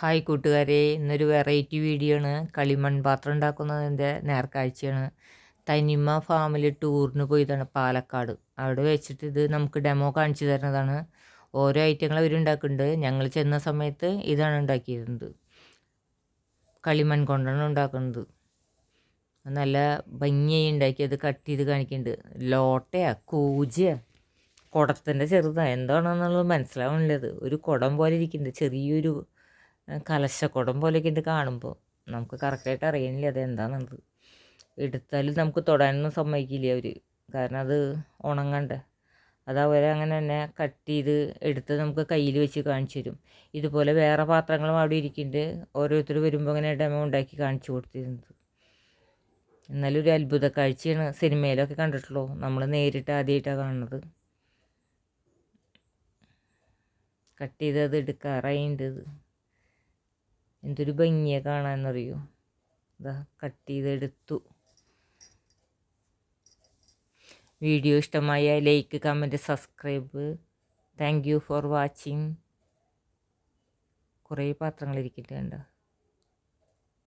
Hi കൂട്ടുകാരെ ഇന്നൊരു variety video ആണ്. കളിമൺ പാത്രം ഉണ്ടാക്കുന്നതിന്റെ നേർക്കാഴ്ചയാണ്. തനിമ ഫാമിൽ ടൂറിന് പോയതാണ് പാലക്കാട്. അവിടെ വെച്ചിട്ട് ഇത് നമുക്ക് ഡെമോ കാണിച്ചു തരുന്നതാണ്. ഓരോ ഐറ്റങ്ങൾ അവർ ഉണ്ടാക്കുന്നുണ്ട്. ഞങ്ങൾ ചെന്ന സമയത്ത് ഇതാണ് ഉണ്ടാക്കിയിരുന്നത്. കളിമൺ കൊണ്ടാണ് ഉണ്ടാക്കുന്നത്. നല്ല ഭംഗിയായി ഉണ്ടാക്കിയത് കട്ട് ചെയ്ത് കാണിക്കുന്നുണ്ട്. ലോട്ടയാ കൂജയാ. കുടത്തിന്റെ ചെറുതാണ് എന്താണെന്നുള്ളത് മനസ്സിലാവുന്നില്ലത് ഒരു കുടം പോലെ ഇരിക്കുന്നുണ്ട്. ചെറിയൊരു കലശക്കുടം പോലെയൊക്കെ ഇത് കാണുമ്പോൾ നമുക്ക് കറക്റ്റായിട്ട് അറിയണില്ല അത് എന്താണെന്നത് എടുത്താലും നമുക്ക് തൊടാനൊന്നും സമ്മതിക്കില്ല അവർ കാരണം അത് ഉണങ്ങണ്ടേ. അത് അങ്ങനെ തന്നെ കട്ട് ചെയ്ത് എടുത്ത് നമുക്ക് കയ്യിൽ വെച്ച് കാണിച്ചു തരും. ഇതുപോലെ വേറെ പാത്രങ്ങളും അവിടെ ഇരിക്കുന്നുണ്ട് ഓരോരുത്തർ വരുമ്പോൾ അങ്ങനെ ഡെമോ ഉണ്ടാക്കി കാണിച്ചു കൊടുത്തിരുന്നത്. എന്നാലും ഒരു അത്ഭുത കാഴ്ചയാണ് സിനിമയിലൊക്കെ കണ്ടിട്ടുള്ളൂ. നമ്മൾ നേരിട്ട് ആദ്യമായിട്ടാണ് കാണുന്നത്. കട്ട് ചെയ്ത് അത് എന്തൊരു ഭംഗിയെ കാണാന്നറിയോ ഇതാ കട്ട് ചെയ്തെടുത്തു വീഡിയോ ഇഷ്ടമായ like comment subscribe. Thank you for watching. കുറേ പാത്രങ്ങൾ ഇരിക്കുന്നുണ്ട്